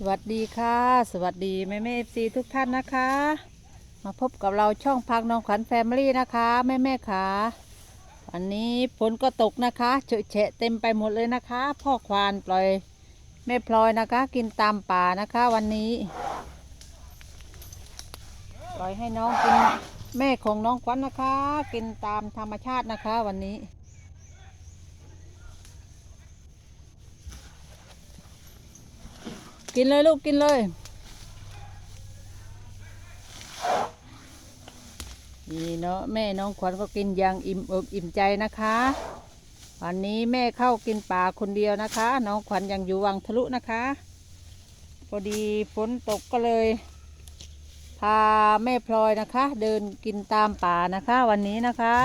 สวัสดีค่ะ สวัสดีแม่แม่เอฟซีทุกท่านนะคะ มาพบกับเราช่องพักน้องขวัญแฟมิลี่นะคะแม่แม่ขาวันนี้ฝนก็ตกนะคะเฉะแฉะเต็มไปหมดเลยนะคะ พ่อควานปล่อยแม่พลอยนะคะ กินตามป่านะคะวันนี้ ปล่อยให้น้องกินแม่ของน้องขวัญนะคะ กินตามธรรมชาตินะคะ วันนี้ กินเลยลูกกินเลย นี่เนาะแม่น้องขวัญก็กินอย่างอิ่มอกอิ่มใจนะคะ วันนี้แม่เข้ากินป่าคนเดียวนะคะ น้องขวัญยังอยู่วังทะลุนะคะ พอดีฝนตกก็เลย พาแม่พลอยนะคะ เดินกินตามป่านะคะ วันนี้นะคะ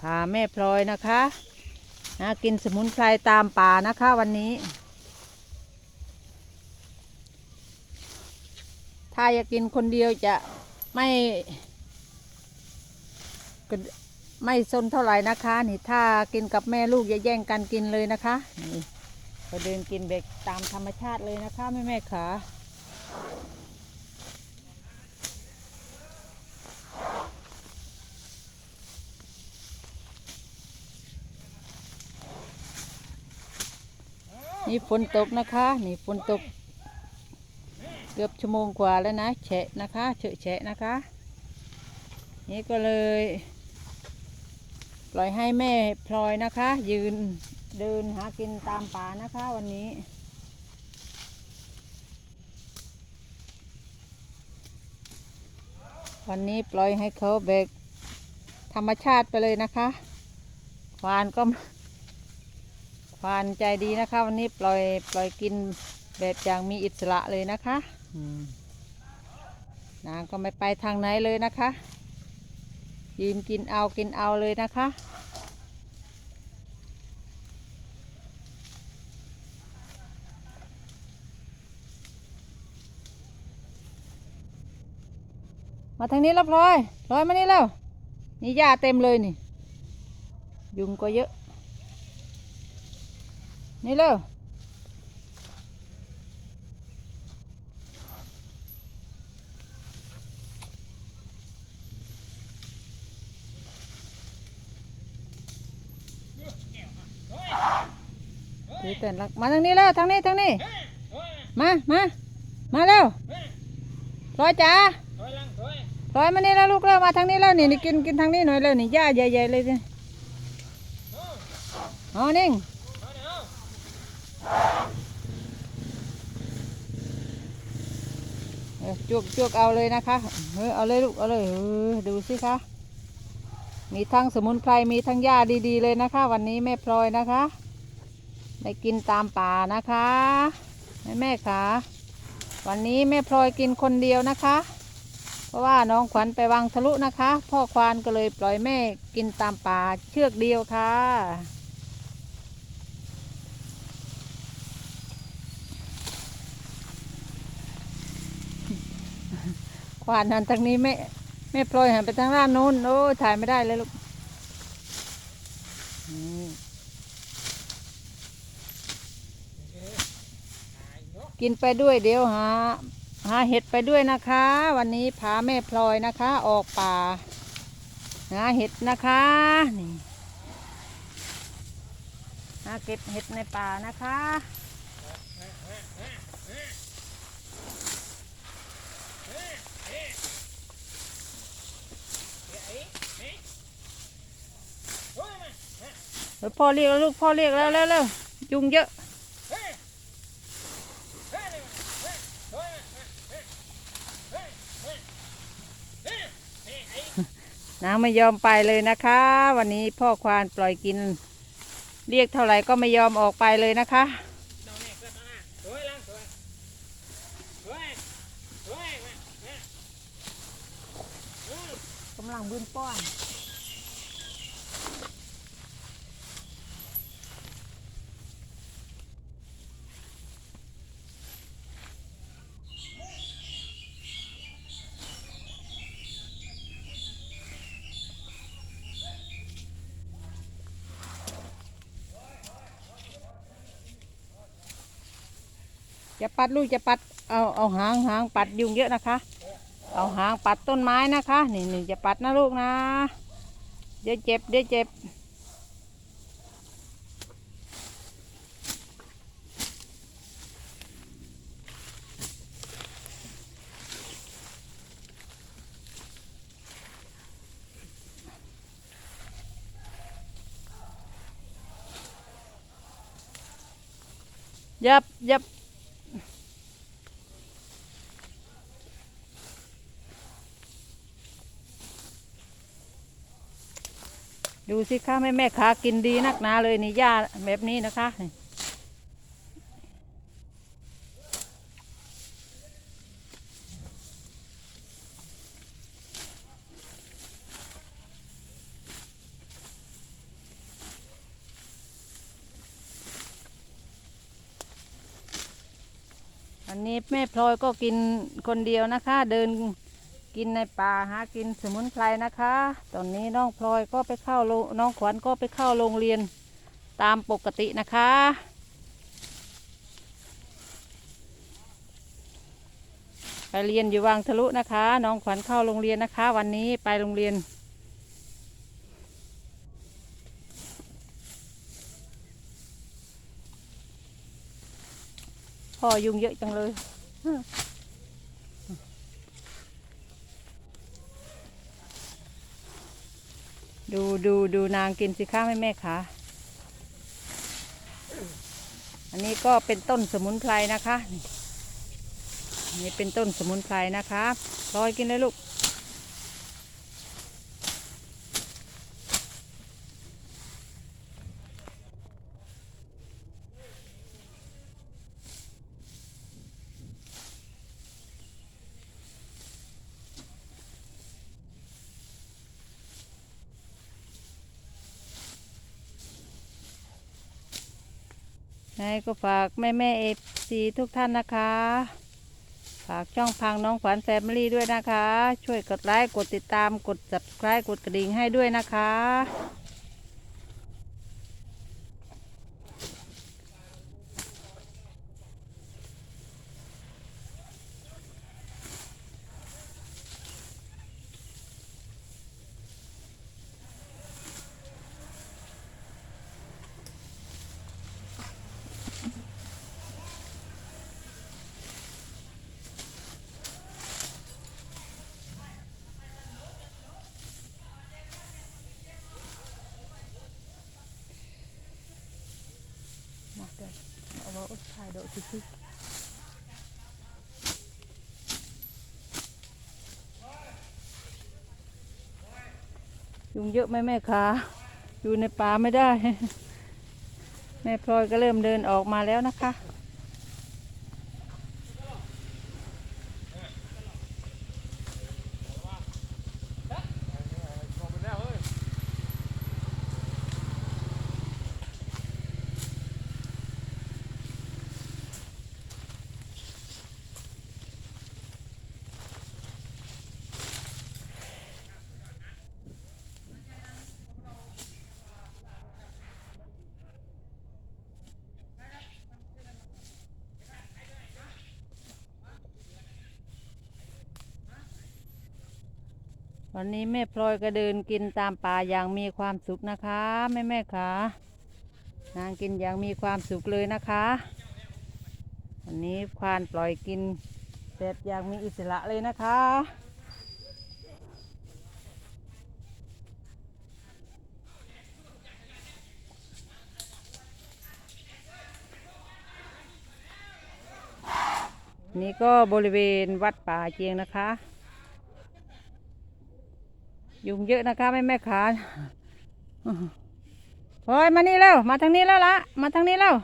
พาแม่พลอยนะคะนะกินสมุนไพรตามป่านะคะวันนี้ ถ้าอยากกินคนเดียวจะไม่ ไม่ซนเท่าไหร่นะคะ นี่ถ้ากินกับแม่ลูกอย่าแย่งกันกินเลยนะคะนี่ก็เดินกินเบกตามธรรมชาติเลยนะคะแม่แม่ขานี่ฝนตกนะคะ นี่ฝนตก กือบชั่วโมงกว่าแล้วนะแฉะนะคะเฉะแฉะนะคะ นี่ก็เลย ปล่อยให้แม่พลอยนะคะ ยืนเดินหากินตามป่านะคะวันนี้วันนี้ปล่อยให้เขาเบกธรรมชาติไปเลยนะคะ ควานก็ควานใจดีนะคะ วันนี้ปล่อยปล่อยกินแบบอย่างมีอิสระเลยนะคะ นางก็ไม่ไปทางไหนเลยนะคะ ยืนกินเอากินเอาเลยนะคะ มาทางนี้แล้วพลอยพลอยมานี่แล้ว นี่หญ้าเต็มเลยนี่ ยุงก็เยอะ นี่เร็ว ถือเต้นรักมาทางนี้แล้วทางนี้ทางนี้ มามามาเร็วพลอยจ๋าพลอยมานี่แล้วลูกเร็วมาทางนี้แล้วนี่นี่กินกินทางนี้หน่อยเร็วนี่หญ้าใหญ่ๆเลยสิอ๋อนิ่งจวกจวกเอาเลยนะคะเออเอาเลยลูกเอาเลยดูสิคะมีทั้งสมุนไพรมีทั้งหญ้าดีๆเลยนะคะ วันนี้แม่พลอยนะคะ ได้กินตามป่านะคะแม่แม่ขาวันนี้แม่พลอยกินคนเดียวนะคะ เพราะว่าน้องขวัญไปวังทะลุนะคะ พ่อควานก็เลยปล่อยแม่กินตามป่าเชือกเดียวค่ะควานหันทางนี้แม่แม่พลอยหันไปทางด้านโน้นโอ้ถ่ายไม่ได้เลยลูกอืม กินไปด้วยเดี๋ยวหาหาเห็ดไปด้วยนะคะ วันนี้พาแม่พลอยนะคะ ออกป่าหาเห็ดนะคะนี่หาเก็บเห็ดในป่านะคะพ่อเรียกแล้วลูกพ่อเรียกแล้วแล้วแล้วยุงเยอะ นางไม่ยอมไปเลยนะคะ วันนี้พ่อควานปล่อยกิน เรียกเท่าไหร่ก็ไม่ยอมออกไปเลยนะคะกำลังบืนป้อน อย่าปัดลูกจะปัดเอาเอาหางหางปัดยุงเยอะนะคะ เอาหางปัดต้นไม้นะคะนี่นี่จะปัดนะลูกนะเดี๋ยวเจ็บเดี๋ยวเจ็บยับยับ ดูสิคะแม่แม่ขากินดีนักหนาเลยนี่หญ้าแบบนี้นะคะอันนี้แม่พลอยก็กินคนเดียวนะคะ เดิน กินในป่าหากินสมุนไพรนะคะ ตอนนี้น้องพลอยก็ไปเข้าโรงน้องขวัญก็ไปเข้าโรงเรียนตามปกตินะคะ ไปเรียนอยู่วังทะลุนะคะ น้องขวัญเข้าโรงเรียนนะคะ วันนี้ไปโรงเรียนพ่อยุงเยอะจังเลย ดูดูดูนางกินสิข้าแม่แม่ขาอันนี้ก็เป็นต้นสมุนไพรนะคะ นี่เป็นต้นสมุนไพรนะคะลอยกินเลยลูก ไงก็ฝากแม่แม่เอฟซีทุกท่านนะคะ ฝากช่องพังน้องขวัญแฟมิลี่ด้วยนะคะ ช่วยกดไลค์ กดติดตาม กด subscribe กดกระดิ่งให้ด้วยนะคะ มาเดี๋ยวเอาไว้ถ่ายเดี๋ยวสิสิยุงเยอะไหมแม่คะอยู่ในป่าไม่ได้ แม่พลอยก็เริ่มเดินออกมาแล้วนะคะ วันนี้แม่พลอยก็เดินกินตามป่าอย่างมีความสุขนะคะแม่แม่ค่ะนางกินอย่างมีความสุขเลยนะคะวันนี้ควานปล่อยกินแบบอย่างมีอิสระเลยนะคะนี่ก็บริเวณวัดป่าเจียงนะคะ ยุงเยอะนะคะแม่แม่ขาพลอยมานี่แล้ว มาทางนี้แล้วละมาทางนี้แล้ว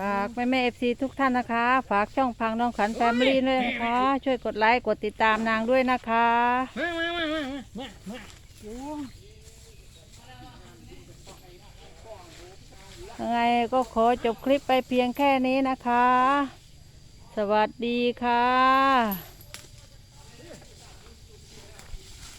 ฝากแม่แม่เอฟซีทุกท่านนะคะ ฝากช่องพังน้องขันแฟมิลี่ด้วยนะคะ ช่วยกดไลค์กดติดตามนางด้วยนะคะ มามามามามามายังไงก็ขอจบคลิปไปเพียงแค่นี้นะคะ สวัสดีค่ะ